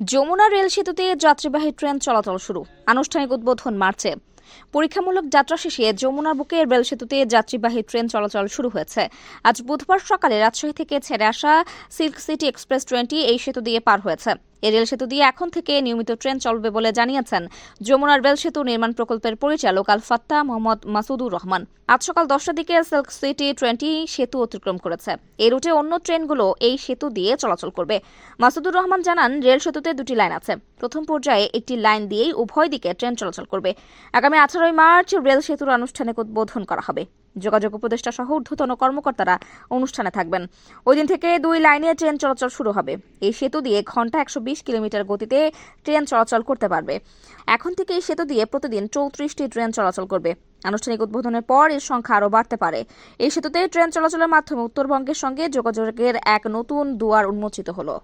Jamuna rail সেতুতে যাত্রীবাহী train চলাচল শুরু। আনুষ্ঠানিক উদ্বোধন মার্চে। পরীক্ষামূলক যাত্রা শেষে যমুনা বুকে রেল সেতুতে যাত্রীবাহী ট্রেন চলাচল শুরু হয়েছে। আজ বুধবার সকালে রাজশাহী থেকে ছেড়ে আসা সিল্ক সিটি এক্সপ্রেস ট্রেনটি এই সেতু দিয়ে পার হয়েছে। এই রেল সেতু দিয়ে এখন থেকে নিয়মিত ট্রেন চলবে বলে জানিয়েছেন যমুনার রেল সেতু নির্মাণ প্রকল্পের পরিচালক আল ফাত্তা মোহাম্মদ মাসুদুর রহমান। আজ সকাল দশটার দিকে সিল্ক সিটি ট্রেনটি সেতু অতিক্রম করেছে। এই রুটে অন্য ট্রেনগুলো এই সেতু দিয়ে চলাচল করবে। মাসুদুর রহমান জানান, রেল সেতুতে দুটি লাইন আছে। প্রথম পর্যায়ে একটি লাইন দিয়েই উভয় দিকে ট্রেন চলাচল করবে। আগামী আঠারোই মার্চ রেল সেতুর আনুষ্ঠানিক উদ্বোধন করা হবে। যোগাযোগ উপদেষ্টা সহ ঊর্ধ্বতন কর্মকর্তারা অনুষ্ঠানে থাকবেন। ওই দিন থেকে দুই লাইনে ট্রেন চলাচল শুরু হবে। এই সেতু দিয়ে ঘণ্টা একশো বিশ কিলোমিটার গতিতে ট্রেন চলাচল করতে পারবে। এখন থেকে এই সেতু দিয়ে প্রতিদিন চৌত্রিশটি ট্রেন চলাচল করবে। আনুষ্ঠানিক উদ্বোধনের পর এর সংখ্যা আরও বাড়তে পারে। এই সেতুতে ট্রেন চলাচলের মাধ্যমে উত্তরবঙ্গের সঙ্গে যোগাযোগের এক নতুন দুয়ার উন্মোচিত হলো।